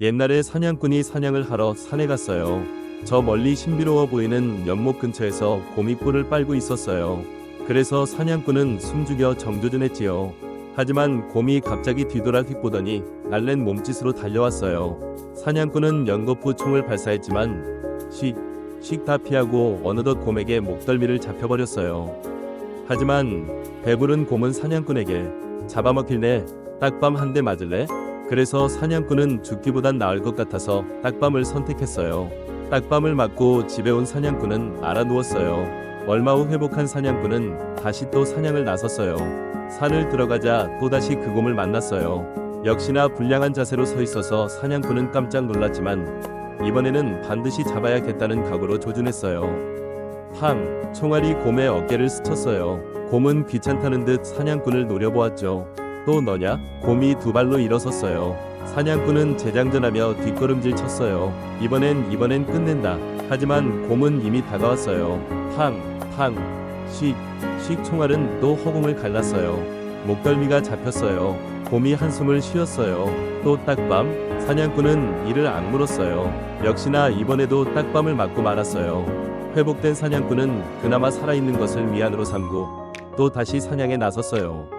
옛날에 사냥꾼이 사냥을 하러 산에 갔어요. 저 멀리 신비로워 보이는 연못 근처에서 곰이 뿔을 빨고 있었어요. 그래서 사냥꾼은 숨죽여 정조준했지요. 하지만 곰이 갑자기 뒤돌아 휙보더니 날랜 몸짓으로 달려왔어요. 사냥꾼은 연거푸 총을 발사했지만 씩, 씩 다 피하고 어느덧 곰에게 목덜미를 잡혀버렸어요. 하지만 배부른 곰은 사냥꾼에게 잡아먹힐래 딱밤 한 대 맞을래? 그래서 사냥꾼은 죽기보단 나을 것 같아서 딱밤을 선택했어요. 딱밤을 맞고 집에 온 사냥꾼은 알아 누웠어요. 얼마 후 회복한 사냥꾼은 다시 또 사냥을 나섰어요. 산을 들어가자 또다시 그 곰을 만났어요. 역시나 불량한 자세로 서 있어서 사냥꾼은 깜짝 놀랐지만 이번에는 반드시 잡아야겠다는 각오로 조준했어요. 팡! 총알이 곰의 어깨를 스쳤어요. 곰은 귀찮다는 듯 사냥꾼을 노려보았죠. 또 너냐? 곰이 두 발로 일어섰어요. 사냥꾼은 재장전하며 뒷걸음질 쳤어요. 이번엔 이번엔 끝낸다. 하지만 곰은 이미 다가왔어요. 팡! 팡! 씩! 씩 총알은 또 허공을 갈랐어요. 목덜미가 잡혔어요. 곰이 한숨을 쉬었어요. 또 딱밤? 사냥꾼은 이를 악물었어요. 역시나 이번에도 딱밤을 맞고 말았어요. 회복된 사냥꾼은 그나마 살아있는 것을 미안으로 삼고 또 다시 사냥에 나섰어요.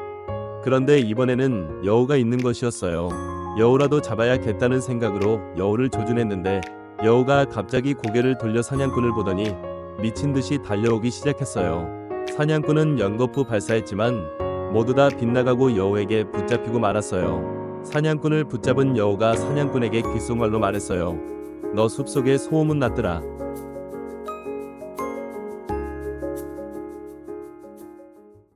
그런데 이번에는 여우가 있는 것이었어요. 여우라도 잡아야겠다는 생각으로 여우를 조준했는데 여우가 갑자기 고개를 돌려 사냥꾼을 보더니 미친 듯이 달려오기 시작했어요. 사냥꾼은 연거푸 발사했지만 모두 다 빗나가고 여우에게 붙잡히고 말았어요. 사냥꾼을 붙잡은 여우가 사냥꾼에게 귓속말로 말했어요. 너 숲속에 소음은 났더라.